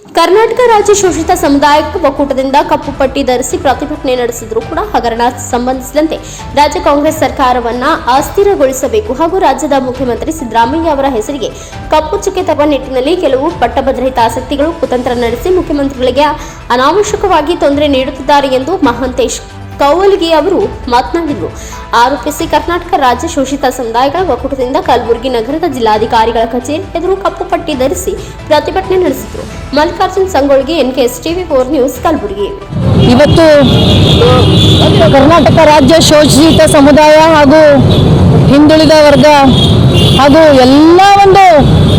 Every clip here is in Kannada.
ಕರ್ನಾಟಕ ರಾಜ್ಯ ಶೋಷಿತ ಸಮುದಾಯ ಒಕ್ಕೂಟದಿಂದ ಕಪ್ಪು ಪಟ್ಟಿ ಧರಿಸಿ ಪ್ರತಿಭಟನೆ ನಡೆಸಿದ್ರು ಕೂಡ ಹಗರಣ ಸಂಬಂಧಿಸಿದಂತೆ ರಾಜ್ಯ ಕಾಂಗ್ರೆಸ್ ಸರ್ಕಾರವನ್ನ ಅಸ್ಥಿರಗೊಳಿಸಬೇಕು ಹಾಗೂ ರಾಜ್ಯದ ಮುಖ್ಯಮಂತ್ರಿ ಸಿದ್ದರಾಮಯ್ಯ ಅವರ ಹೆಸರಿಗೆ ಕಪ್ಪು ಚುಕ್ಕೆ ತಪ್ಪ ನಿಟ್ಟಿನಲ್ಲಿ ಕೆಲವು ಪಟ್ಟಭದ್ರಹಿತ ಆಸಕ್ತಿಗಳು ಕುತಂತ್ರ ನಡೆಸಿ ಮುಖ್ಯಮಂತ್ರಿಗಳಿಗೆ ಅನಾವಶ್ಯಕವಾಗಿ ತೊಂದರೆ ನೀಡುತ್ತಿದ್ದಾರೆ ಎಂದು ಮಹಾಂತೇಶ್ ಕೌವಲ್ಗಿ ಅವರು ಮಾತನಾಡಿದರು. ಆರೋಪಿಸಿ ಕರ್ನಾಟಕ ರಾಜ್ಯ ಶೋಷಿತ ಸಮುದಾಯಗಳ ಒಕ್ಕೂಟದಿಂದ ಕಲಬುರಗಿ ನಗರದ ಜಿಲ್ಲಾಧಿಕಾರಿಗಳ ಕಚೇರಿ ಎದುರು ಕಪ್ಪು ಪಟ್ಟಿ ಧರಿಸಿ ಪ್ರತಿಭಟನೆ ನಡೆಸಿದರು. Mallikarjun Sangolgi NKS TV four news Kalaburagi. ಇವತ್ತು ಕರ್ನಾಟಕ ರಾಜ್ಯ ಶೋಷಿತ ಸಮುದಾಯ ಹಾಗೂ ಹಿಂದುಳಿದ ವರ್ಗ ಹಾಗೂ ಎಲ್ಲ ಒಂದು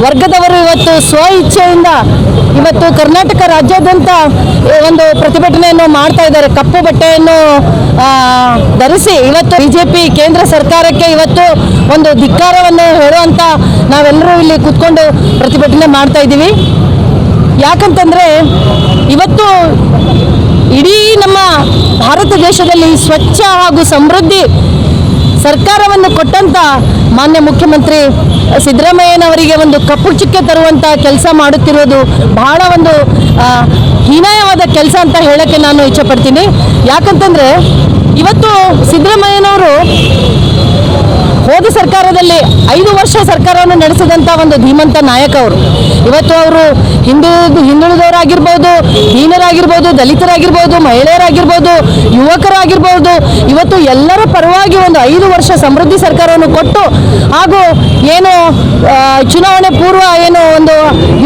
ವರ್ಗದವರು ಇವತ್ತು ಸ್ವ ಇಚ್ಛೆಯಿಂದ ಇವತ್ತು ಕರ್ನಾಟಕ ರಾಜ್ಯಾದ್ಯಂತ ಒಂದು ಪ್ರತಿಭಟನೆಯನ್ನು ಮಾಡ್ತಾ ಇದ್ದಾರೆ. ಕಪ್ಪು ಬಟ್ಟೆಯನ್ನು ಧರಿಸಿ ಇವತ್ತು ಬಿಜೆಪಿ ಕೇಂದ್ರ ಸರ್ಕಾರಕ್ಕೆ ಇವತ್ತು ಒಂದು ಧಿಕ್ಕಾರವನ್ನು ಹೇಳುವಂತ ನಾವೆಲ್ಲರೂ ಇಲ್ಲಿ ಕೂತ್ಕೊಂಡು ಪ್ರತಿಭಟನೆ ಮಾಡ್ತಾ ಇದ್ದೀವಿ. ಯಾಕಂತಂದ್ರೆ ಇವತ್ತು ಇಡೀ ನಮ್ಮ ಭಾರತ ದೇಶದಲ್ಲಿ ಸ್ವಚ್ಛ ಹಾಗೂ ಸಮೃದ್ಧಿ ಸರ್ಕಾರವನ್ನು ಕೊಟ್ಟಂತ ಮಾನ್ಯ ಮುಖ್ಯಮಂತ್ರಿ ಸಿದ್ದರಾಮಯ್ಯನವರಿಗೆ ಒಂದು ಕಪ್ಪು ಚುಕ್ಕೆ ತರುವಂತ ಕೆಲಸ ಮಾಡುತ್ತಿರುವುದು ಬಹಳ ಒಂದು ಹೀನಾಯವಾದ ಕೆಲಸ ಅಂತ ಹೇಳಕ್ಕೆ ನಾನು ಇಚ್ಛಪಡ್ತೀನಿ. ಯಾಕಂತಂದ್ರೆ ಇವತ್ತು ಸಿದ್ದರಾಮಯ್ಯನವರು ಹೋದ ಸರ್ಕಾರದಲ್ಲಿ ಐದು ವರ್ಷ ಸರ್ಕಾರವನ್ನು ನಡೆಸಿದಂಥ ಒಂದು ಧೀಮಂತ ನಾಯಕ ಅವರು. ಇವತ್ತು ಅವರು ಹಿಂದೂ ಹಿಂದುಳಿದವರಾಗಿರ್ಬೋದು, ಹೀನರಾಗಿರ್ಬೋದು, ದಲಿತರಾಗಿರ್ಬೋದು, ಮಹಿಳೆಯರಾಗಿರ್ಬೋದು, ಯುವಕರಾಗಿರ್ಬೋದು, ಇವತ್ತು ಎಲ್ಲರ ಪರವಾಗಿ ಒಂದು ಐದು ವರ್ಷ ಸಮೃದ್ಧಿ ಸರ್ಕಾರವನ್ನು ಕೊಟ್ಟು ಹಾಗೂ ಏನು ಚುನಾವಣೆ ಪೂರ್ವ ಏನು ಒಂದು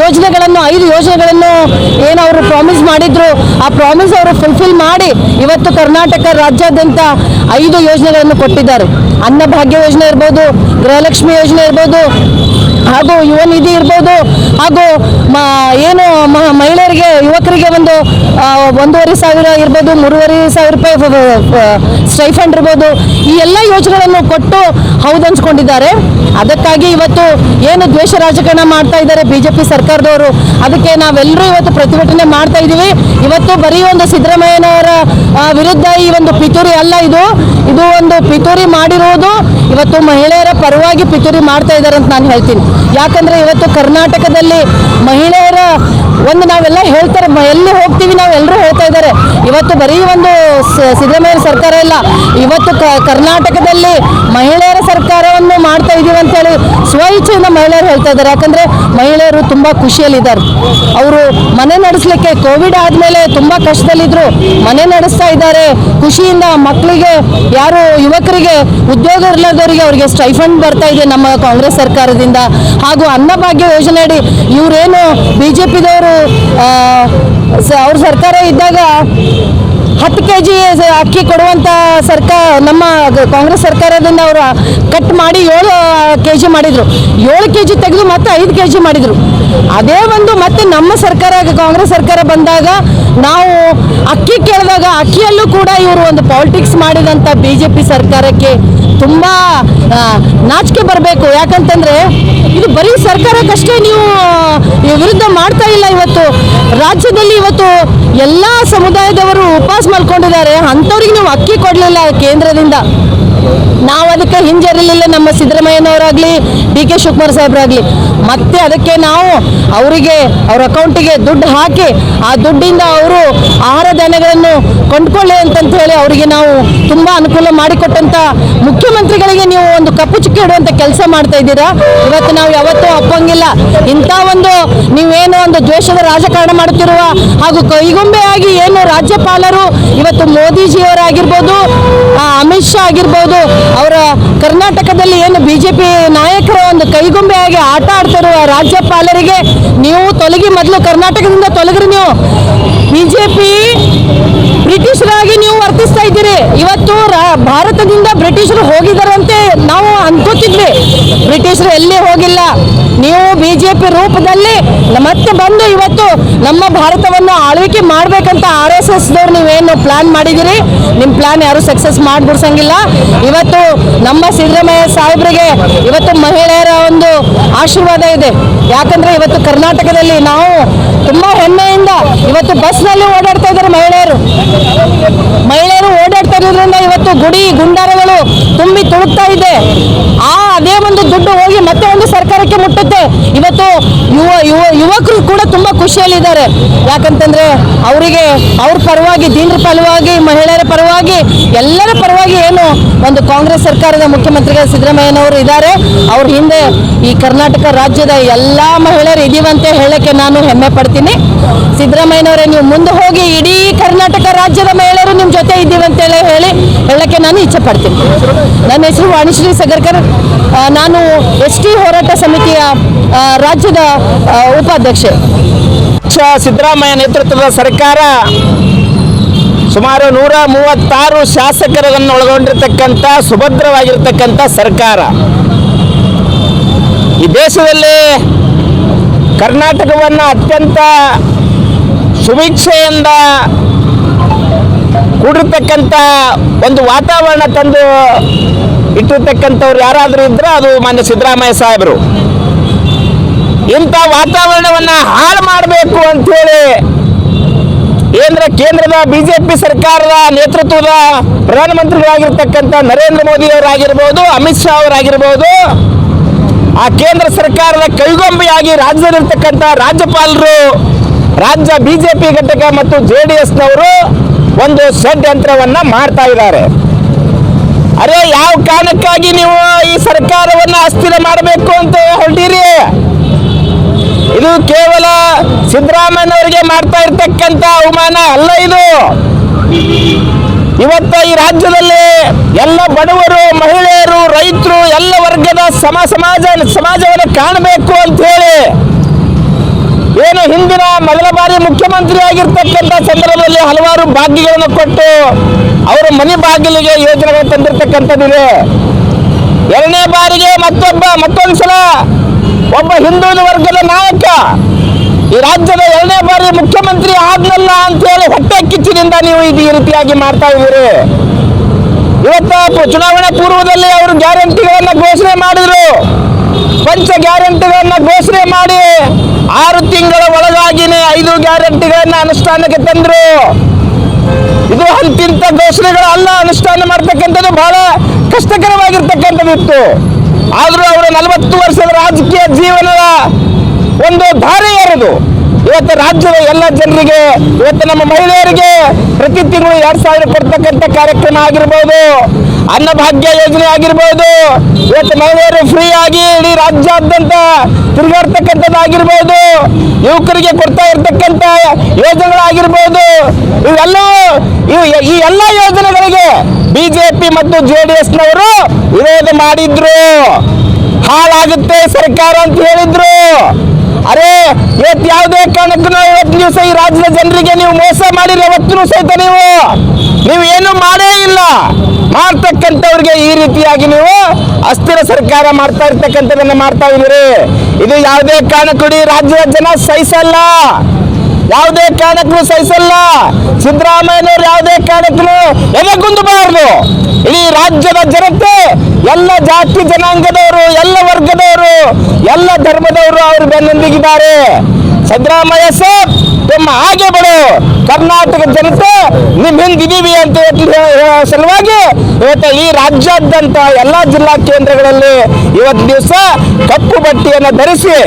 ಯೋಜನೆಗಳನ್ನು, ಐದು ಯೋಜನೆಗಳನ್ನು ಏನು ಅವರು ಪ್ರಾಮಿಸ್ ಮಾಡಿದ್ರು, ಆ ಪ್ರಾಮಿಸ್ ಅವರು ಫುಲ್ಫಿಲ್ ಮಾಡಿ ಇವತ್ತು ಕರ್ನಾಟಕ ರಾಜ್ಯಾದ್ಯಂತ ಐದು ಯೋಜನೆಗಳನ್ನು ಕೊಟ್ಟಿದ್ದಾರೆ. ಅನ್ನಭಾಗ್ಯ ಯೋಜನೆ ಇರ್ಬೋದು ಗೃಹಲಕ್ಷ್ಮಿ ಯೋಜನೆ ಇರ್ಬೋದು ಹಾಗೂ ಯುವ ನಿಧಿ ಇರ್ಬೋದು ಹಾಗೂ ಏನು ಮಹಿಳೆಯರಿಗೆ, ಯುವಕರಿಗೆ ಒಂದು ಒಂದೂವರೆ ಸಾವಿರ ಇರ್ಬೋದು, ಮೂರುವರೆ ಸಾವಿರ ರೂಪಾಯಿ ಸ್ಟೈಫಂಡ್ ಇರ್ಬೋದು, ಈ ಎಲ್ಲ ಯೋಜನೆಗಳನ್ನು ಕೊಟ್ಟು ಹೌದನ್ಸ್ಕೊಂಡಿದ್ದಾರೆ ಅದಕ್ಕಾಗಿ ಇವತ್ತು ಏನು ದ್ವೇಷ ರಾಜಕಾರಣ ಮಾಡ್ತಾ ಇದ್ದಾರೆ ಬಿಜೆಪಿ ಸರ್ಕಾರದವರು. ಅದಕ್ಕೆ ನಾವೆಲ್ಲರೂ ಇವತ್ತು ಪ್ರತಿಭಟನೆ ಮಾಡ್ತಾ ಇದ್ದೀವಿ ಇವತ್ತು ಬರೀ ಒಂದು ಸಿದ್ದರಾಮಯ್ಯನವರ ವಿರುದ್ಧ ಈ ಒಂದು ಪಿತೂರಿ ಅಲ್ಲ ಇದು. ಇದು ಒಂದು ಪಿತೂರಿ ಮಾಡಿರುವುದು ಇವತ್ತು ಮಹಿಳೆಯರ ಪರವಾಗಿ ಪಿತೂರಿ ಮಾಡ್ತಾ ಇದ್ದಾರೆ ಅಂತ ನಾನು ಹೇಳ್ತೀನಿ. ಯಾಕಂದ್ರೆ ಇವತ್ತು ಕರ್ನಾಟಕದಲ್ಲಿ ಮಹಿಳೆಯರ ಒಂದು ನಾವೆಲ್ಲ ಹೇಳ್ತಾರೆ ಎಲ್ಲಿ ಹೋಗ್ತೀವಿ ನಾವು ಎಲ್ಲರೂ ಹೇಳ್ತಾ ಇದ್ದಾರೆ. ಇವತ್ತು ಬರೀ ಒಂದು ಸಿದ್ದರಾಮಯ್ಯ ಸರ್ಕಾರ ಇಲ್ಲ, ಇವತ್ತು ಕರ್ನಾಟಕದಲ್ಲಿ ಮಹಿಳೆಯರ ಸರ್ಕಾರವನ್ನು ಮಾಡ್ತಾ ಇದ್ದೀವಿ ಅಂತ ಹೇಳಿ ಸ್ವ ಇಚ್ಛೆಯಿಂದ ಮಹಿಳೆಯರು ಹೇಳ್ತಾ ಇದ್ದಾರೆ. ಯಾಕಂದ್ರೆ ಮಹಿಳೆಯರು ತುಂಬಾ ಖುಷಿಯಲ್ಲಿದ್ದಾರೆ. ಅವರು ಮನೆ ನಡೆಸಲಿಕ್ಕೆ ಕೋವಿಡ್ ಆದಮೇಲೆ ತುಂಬಾ ಕಷ್ಟದಲ್ಲಿದ್ರು, ಮನೆ ನಡೆಸ್ತಾ ಇದ್ದಾರೆ. ಖುಷಿಯಿಂದ ಮಕ್ಕಳಿಗೆ, ಯಾರು ಯುವಕರಿಗೆ, ಉದ್ಯೋಗ ಇರಲಾದವರಿಗೆ ಅವರಿಗೆ ಸ್ಟೈಫಂಡ್ ಬರ್ತಾ ಇದೆ ನಮ್ಮ ಕಾಂಗ್ರೆಸ್ ಸರ್ಕಾರದಿಂದ. ಹಾಗೂ ಅನ್ನಭಾಗ್ಯ ಯೋಜನೆ ಅಡಿ ಇವರೇನು ಬಿ ಜೆ ಪಿದವರು ಅವ್ರ ಸರ್ಕಾರ ಇದ್ದಾಗ ಹತ್ತು ಕೆ ಜಿ ಅಕ್ಕಿ ಕೊಡುವಂಥ ಸರ್ಕಾರ ನಮ್ಮ ಕಾಂಗ್ರೆಸ್ ಸರ್ಕಾರದಿಂದ ಅವರು ಕಟ್ ಮಾಡಿ ಏಳು ಕೆ ಜಿ ಮಾಡಿದರು. ಏಳು ಕೆ ಜಿ ತೆಗೆದು ಮತ್ತೆ ಐದು ಕೆ ಜಿ ಮಾಡಿದರು. ಅದೇ ಒಂದು ಮತ್ತೆ ನಮ್ಮ ಸರ್ಕಾರ, ಕಾಂಗ್ರೆಸ್ ಸರ್ಕಾರ ಬಂದಾಗ ನಾವು ಅಕ್ಕಿ ಕೇಳಿದಾಗ ಅಕ್ಕಿಯಲ್ಲೂ ಕೂಡ ಇವರು ಒಂದು ಪಾಲಿಟಿಕ್ಸ್ ಮಾಡಿದಂಥ ಬಿ ಜೆ ಪಿ ಸರ್ಕಾರಕ್ಕೆ ತುಂಬ ನಾಚಿಕೆ ಬರಬೇಕು. ಯಾಕಂತಂದ್ರೆ ಇದು ಬರೀ ಸರ್ಕಾರಕ್ಕಷ್ಟೇ ನೀವು ವಿರುದ್ಧ ಮಾಡ್ತಾ ಇಲ್ಲ ಇವತ್ತು. ರಾಜ್ಯದಲ್ಲಿ ಇವತ್ತು ಎಲ್ಲ ಸಮುದಾಯದವರು ಉಪವಾಸ ಮಾಡ್ಕೊಂಡಿದ್ದಾರೆ ಅಂಥವ್ರಿಗೆ ನಾವು ಅಕ್ಕಿ ಕೊಡಲಿಲ್ಲ ಕೇಂದ್ರದಿಂದ. ನಾವು ಅದಕ್ಕೆ ಹಿಂಜರಿಲಿಲ್ಲ ನಮ್ಮ ಸಿದ್ದರಾಮಯ್ಯನವರಾಗಲಿ, ಡಿ ಕೆ ಶಿವಕುಮಾರ್ ಸಾಹೇಬ್ರಾಗಲಿ. ಮತ್ತೆ ಅದಕ್ಕೆ ನಾವು ಅವರಿಗೆ, ಅವ್ರ ಅಕೌಂಟಿಗೆ ದುಡ್ಡು ಹಾಕಿ, ಆ ದುಡ್ಡಿಂದ ಅವರು ಆಹಾರ ಧಾನ್ಯಗಳನ್ನು ಕೊಂಡ್ಕೊಳ್ಳಿ ಅಂತಂತ ಹೇಳಿ ಅವರಿಗೆ ನಾವು ತುಂಬ ಅನುಕೂಲ ಮಾಡಿಕೊಟ್ಟಂತ ಮುಖ್ಯಮಂತ್ರಿಗಳಿಗೆ ನೀವು ಒಂದು ಕಪ್ಪು ಚುಕ್ಕಿ ಇಡುವಂಥ ಕೆಲಸ ಮಾಡ್ತಾ ಇದ್ದೀರಾ? ಇವತ್ತು ನಾವು ಯಾವತ್ತೂ ಒಪ್ಪಂಗಿಲ್ಲ. ಇಂಥ ಒಂದು ನೀವೇನು ಒಂದು ದ್ವೇಷದ ರಾಜಕಾರಣ ಮಾಡುತ್ತಿರುವ ಹಾಗೂ ಕೈಗೊಂಬೆಯಾಗಿ ಏನು ರಾಜ್ಯಪಾಲರು ಇವತ್ತು ಮೋದಿಜಿಯವರಾಗಿರ್ಬೋದು ಅಮಿತ್ ಶಾ ಆಗಿರ್ಬೋದು ಅವರ ಕರ್ನಾಟಕದಲ್ಲಿ ಏನು ಬಿಜೆಪಿ ನಾಯಕರ ಒಂದು ಕೈಗೊಂಬೆಯಾಗಿ ಆಟ ಆಡ್ತಿರುವ ರಾಜ್ಯಪಾಲರಿಗೆ ನೀವು ತೊಲಗಿ, ಮೊದಲು ಕರ್ನಾಟಕದಿಂದ ತೊಲಗ್ರಿ ನೀವು. ಬಿಜೆಪಿ ಬ್ರಿಟಿಷರಾಗಿ ನೀವು ವರ್ತಿಸ್ತಾ ಇದ್ದೀರಿ. ಇವತ್ತು ಭಾರತದಿಂದ ಬ್ರಿಟಿಷರು ಹೋಗಿದಾರಂತೆ ನಾವು ಅನ್ಕೋತಿದ್ವಿ. ಬ್ರಿಟಿಷರು ಎಲ್ಲಿ ಹೋಗಿಲ್ಲ? ನೀವು ಬಿಜೆಪಿ ರೂಪದಲ್ಲಿ ಮತ್ತೆ ಬಂದು ಇವತ್ತು ನಮ್ಮ ಭಾರತವನ್ನು ಆಳ್ವಿಕೆ ಮಾಡ್ಬೇಕಂತ ಆರ್ ಎಸ್ ಎಸ್ ದವ್ರು ನೀವೇನು ಪ್ಲಾನ್ ಮಾಡಿದಿರಿ ನಿಮ್ಮ ಪ್ಲಾನ್ ಯಾರು ಸಕ್ಸಸ್ ಮಾಡ್ಬಿಡ್ಸಂಗಿಲ್ಲ. ಇವತ್ತು ನಮ್ಮ ಸಿದ್ದರಾಮಯ್ಯ ಸಾಹೇಬ್ರಿಗೆ ಇವತ್ತು ಮಹಿಳೆಯರ ಒಂದು ಆಶೀರ್ವಾದ ಇದೆ. ಯಾಕಂದ್ರೆ ಇವತ್ತು ಕರ್ನಾಟಕದಲ್ಲಿ ನಾವು ತುಂಬಾ ಹೆಮ್ಮೆಯಿಂದ ಇವತ್ತು ಬಸ್ನಲ್ಲಿ ಓಡಾಡ್ತಾ ಇದ್ದಾರೆ ಮಹಿಳೆಯರು. ಮಹಿಳೆಯರು ಓಡಾಡ್ತಾ ಇರೋದ್ರಿಂದ ಇವತ್ತು ಗುಡಿ, ಗುಂಡಾರಗಳು ತುಂಬಿ ತುಳುಕ್ತಾ ಇದೆ. ಆ, ಅದೇ ಒಂದು ದುಡ್ಡು ಹೋಗಿ ಮತ್ತೆ ಒಂದು ಯುವ ಯುವ ಯುವ ಯುವಕರು ಕೂಡ ತುಂಬ ಖುಷಿಯಲ್ಲಿದ್ದಾರೆ. ಯಾಕಂತಂದ್ರೆ ಅವರಿಗೆ ಅವ್ರ ಪರವಾಗಿ, ದೀನರ ಪರವಾಗಿ, ಮಹಿಳೆಯರ ಪರವಾಗಿ, ಎಲ್ಲರ ಪರವಾಗಿ ಏನು ಒಂದು ಕಾಂಗ್ರೆಸ್ ಸರ್ಕಾರದ ಮುಖ್ಯಮಂತ್ರಿಗಳು ಸಿದ್ದರಾಮಯ್ಯನವರು ಇದ್ದಾರೆ. ಅವ್ರ ಹಿಂದೆ ಈ ಕರ್ನಾಟಕ ರಾಜ್ಯದ ಎಲ್ಲ ಮಹಿಳೆಯರು ಇದೀವಂತೆ ಹೇಳಕ್ಕೆ ನಾನು ಹೆಮ್ಮೆ ಪಡ್ತೀನಿ. ಸಿದ್ದರಾಮಯ್ಯನವರೇ, ನೀವು ಮುಂದೆ ಹೋಗಿ ಇಡೀ ಕರ್ನಾಟಕ ರಾಜ್ಯದ ಮಹಿಳೆಯರು ನಿಮ್ಮ ಜೊತೆ ಇದ್ದೀವಂತೇಳಿ ಹೇಳಿ ಹೇಳಕ್ಕೆ ನಾನು ಇಚ್ಛೆ ಪಡ್ತೀನಿ. ನನ್ನ ಹೆಸರು ವಾಣಿಶ್ರೀ ಸಗರ್ಕರ್. ನಾನು ಎಸ್ ಟಿ ಹೋರಾಟ ಸಮಿತಿಯ ರಾಜ್ಯದ ಉಪಾಧ್ಯಕ್ಷೆ. ಸಿದ್ದರಾಮಯ್ಯ ನೇತೃತ್ವದ ಸರ್ಕಾರ ಸುಮಾರು ನೂರ ಮೂವತ್ತಾರು ಶಾಸಕರನ್ನು ಒಳಗೊಂಡಿರ್ತಕ್ಕಂಥ, ಸುಭದ್ರವಾಗಿರ್ತಕ್ಕಂಥ ಸರ್ಕಾರ. ಈ ದೇಶದಲ್ಲಿ ಕರ್ನಾಟಕವನ್ನು ಅತ್ಯಂತ ಸುಭಿಕ್ಷೆಯಿಂದ ಕೂಡಿರ್ತಕ್ಕಂಥ ಒಂದು ವಾತಾವರಣ ತಂದು ಇಟ್ಟಿರ್ತಕ್ಕಂಥವ್ರು ಯಾರಾದರೂ ಇದ್ರೆ ಅದು ಮಾನ್ಯ ಸಿದ್ದರಾಮಯ್ಯ ಸಾಹೇಬರು. ಇಂಥ ವಾತಾವರಣವನ್ನ ಹಾಳು ಮಾಡಬೇಕು ಅಂತೇಳಿ ಕೇಂದ್ರ ಕೇಂದ್ರದ ಬಿಜೆಪಿ ಸರ್ಕಾರದ ನೇತೃತ್ವದ ಪ್ರಧಾನಮಂತ್ರಿಗಳಾಗಿರ್ತಕ್ಕಂಥ ನರೇಂದ್ರ ಮೋದಿ ಅವರಾಗಿರ್ಬೋದು, ಅಮಿತ್ ಶಾ ಅವರಾಗಿರ್ಬೋದು, ಆ ಕೇಂದ್ರ ಸರ್ಕಾರದ ಕೈಗೊಂಬೆಯಾಗಿ ರಾಜ್ಯದಲ್ಲಿರ್ತಕ್ಕಂಥ ರಾಜ್ಯಪಾಲರು, ರಾಜ್ಯ ಬಿಜೆಪಿ ಘಟಕ ಮತ್ತು ಜೆ ಡಿ ಎಸ್ನವರು ಒಂದು ಷಡ್ಯಂತ್ರವನ್ನ ಮಾಡ್ತಾ ಇದ್ದಾರೆ. ಅರೆ, ಯಾವ ಕಾರಣಕ್ಕಾಗಿ ನೀವು ಈ ಸರ್ಕಾರವನ್ನ ಅಸ್ಥಿರ ಮಾಡಬೇಕು ಅಂತ ಹೊರಟಿರಿ ಇದು ಕೇವಲ ಸಿದ್ದರಾಮಯ್ಯನವರಿಗೆ ಮಾಡ್ತಾ ಇರ್ತಕ್ಕಂಥ ಅವಮಾನ ಅಲ್ಲ ಇದು. ಇವತ್ತ ಈ ರಾಜ್ಯದಲ್ಲಿ ಎಲ್ಲ ಬಡವರು, ಮಹಿಳೆಯರು, ರೈತರು, ಎಲ್ಲ ವರ್ಗದ ಸಮ ಸಮಾಜ, ಸಮಾಜವನ್ನು ಕಾಣಬೇಕು ಅಂತ ಹೇಳಿ ಏನು ಹಿಂದಿನ ಮೊದಲ ಬಾರಿ ಮುಖ್ಯಮಂತ್ರಿ ಆಗಿರ್ತಕ್ಕಂತ ಸಂದರ್ಭದಲ್ಲಿ ಹಲವಾರು ಭಾಗ್ಯಗಳನ್ನು ಕೊಟ್ಟು ಅವರ ಮನೆ ಬಾಗಿಲಿಗೆ ಯೋಜನೆಗಳು ತಂದಿರತಕ್ಕಂಥದ್ದಿದೆ ಎರಡನೇ ಬಾರಿಗೆ ಮತ್ತೊಬ್ಬ ಮತ್ತೊಂದು ಸಲ ಒಬ್ಬ ಹಿಂದೂ ವರ್ಗದ ನಾಯಕ ಈ ರಾಜ್ಯದ ಎರಡನೇ ಬಾರಿ ಮುಖ್ಯಮಂತ್ರಿ ಆಗ್ಲಲ್ಲ ಅಂತ ಹೇಳಿ ಹೊಟ್ಟೆ ಕಿಚ್ಚಿನಿಂದ ನೀವು ಇದು ಈ ರೀತಿಯಾಗಿ ಮಾಡ್ತಾ ಇದ್ದೀರಿ. ಇವತ್ತು ಚುನಾವಣೆ ಪೂರ್ವದಲ್ಲಿ ಅವರು ಗ್ಯಾರಂಟಿಗಳನ್ನ ಘೋಷಣೆ ಮಾಡಿದ್ರು. ಪಂಚ ಗ್ಯಾರಂಟಿಗಳನ್ನ ಘೋಷಣೆ ಮಾಡಿ ಆರು ತಿಂಗಳ ಒಳಗಾಗಿನೇ ಐದು ಗ್ಯಾರಂಟಿಗಳನ್ನ ಅನುಷ್ಠಾನಕ್ಕೆ ತಂದ್ರು. ಇದು ಅಂತಿಂತ ಘೋಷಣೆಗಳು ಅಲ್ಲ ಅನುಷ್ಠಾನ ಮಾಡ್ತಕ್ಕಂಥದ್ದು ಬಹಳ ಕಷ್ಟಕರವಾಗಿರ್ತಕ್ಕಂಥದ್ದಿತ್ತು. ಆದರೂ ಅವರ ನಲವತ್ತು ವರ್ಷದ ರಾಜಕೀಯ ಜೀವನದ ಒಂದು ಧಾರೆ ಏರದು ಇವತ್ತು ರಾಜ್ಯದ ಎಲ್ಲ ಜನರಿಗೆ, ಇವತ್ತು ನಮ್ಮ ಮಹಿಳೆಯರಿಗೆ ಪ್ರತಿ ತಿಂಗಳು ಎರಡ್ ಸಾವಿರ ಕೊಡ್ತಕ್ಕಂಥ ಕಾರ್ಯಕ್ರಮ ಆಗಿರ್ಬೋದು, ಅನ್ನಭಾಗ್ಯ ಯೋಜನೆ ಆಗಿರ್ಬೋದು, ಇವತ್ತು ಮಹಿಳೆಯರು ಫ್ರೀ ಆಗಿ ಇಡೀ ರಾಜ್ಯಾದ್ಯಂತ ತಿರುಗಾಡ್ತಕ್ಕಂಥದ್ದಾಗಿರ್ಬೋದು ಯುವಕರಿಗೆ ಕೊಡ್ತಾ ಇರ್ತಕ್ಕಂಥ ಯೋಜನೆಗಳಾಗಿರ್ಬೋದು, ಇವೆಲ್ಲವೂ ಇವು ಈ ಎಲ್ಲ ಯೋಜನೆಗಳಿಗೆ ಬಿಜೆಪಿ ಮತ್ತು ಜೆ ಡಿ ಎಸ್ನವರು ವಿರೋಧ ಮಾಡಿದ್ರು. ಹಾಳಾಗುತ್ತೆ ಸರ್ಕಾರ ಅಂತ ಹೇಳಿದ್ರು. ಅರೆ, ಇವತ್ತು ಯಾವುದೇ ಕಾರಣಕ್ಕೂ ಇವತ್ತು ದಿವಸ ಈ ರಾಜ್ಯದ ಜನರಿಗೆ ನೀವು ಮೋಸ ಮಾಡಿಲ್ಲ ಯಾವತ್ತೂ ಸಹಿತ ನೀವು ನೀವು ಏನು ಮಾಡೇ ಇಲ್ಲ. ಮಾಡ್ತಕ್ಕಂಥವ್ರಿಗೆ ಈ ರೀತಿಯಾಗಿ ನೀವು ಅಸ್ಥಿರ ಸರ್ಕಾರ ಮಾಡ್ತಾ ಇರ್ತಕ್ಕಂಥದನ್ನ ಮಾಡ್ತಾ ಇದ್ದೀರಿ. ಇದು ಯಾವುದೇ ಕಾರಣಕ್ಕೂ ರಾಜ್ಯದ ಜನ ಸಹಿಸಲ್ಲ. ಯಾವುದೇ ಕಾರಣಕ್ಕೂ ಸಹಿಸಲ್ಲ. ಸಿದ್ದರಾಮಯ್ಯನವರು ಯಾವುದೇ ಕಾರಣಕ್ಕೂ ಎದೆಗುಂದಬಾರದು ಇಡೀ ರಾಜ್ಯದ ಜನತೆ, ಎಲ್ಲ ಜಾತಿ ಜನಾಂಗದವರು, ಎಲ್ಲ ವರ್ಗದವರು, ಎಲ್ಲ ಧರ್ಮದವರು ಅವರು ಬೆನ್ನೊಂದಿಗಿದ್ದಾರೆ. ಸಿದ್ದರಾಮಯ್ಯ ಸರ್ ನಿಮ್ಮ ಹಾಗೆ ಬಿಡು. ಕರ್ನಾಟಕ ಜನತೆ ನಿಮ್ ಹಿಂದಿದ್ದೀವಿ ಅಂತ ಹೇಳೋ ಸಲುವಾಗಿ ಇವತ್ತು ಈ ರಾಜ್ಯಾದ್ಯಂತ ಎಲ್ಲ ಜಿಲ್ಲಾ ಕೇಂದ್ರಗಳಲ್ಲಿ ಇವತ್ತು ದಿವಸ ಕಪ್ಪು ಬಟ್ಟೆಯನ್ನು ಧರಿಸಿ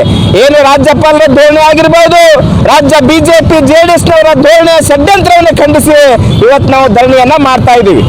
ಏನು ರಾಜ್ಯಪಾಲರ ಧೋರಣೆ ಆಗಿರ್ಬೋದು, ರಾಜ್ಯ ಬಿಜೆಪಿ ಎಸ್ನವರ ಧೋರಣೆ ಷಡ್ಯಂತ್ರವನ್ನು ಖಂಡಿಸಿ ಇವತ್ತು ನಾವು ಧರಣಿಯನ್ನ ಮಾಡ್ತಾ ಇದ್ದೀವಿ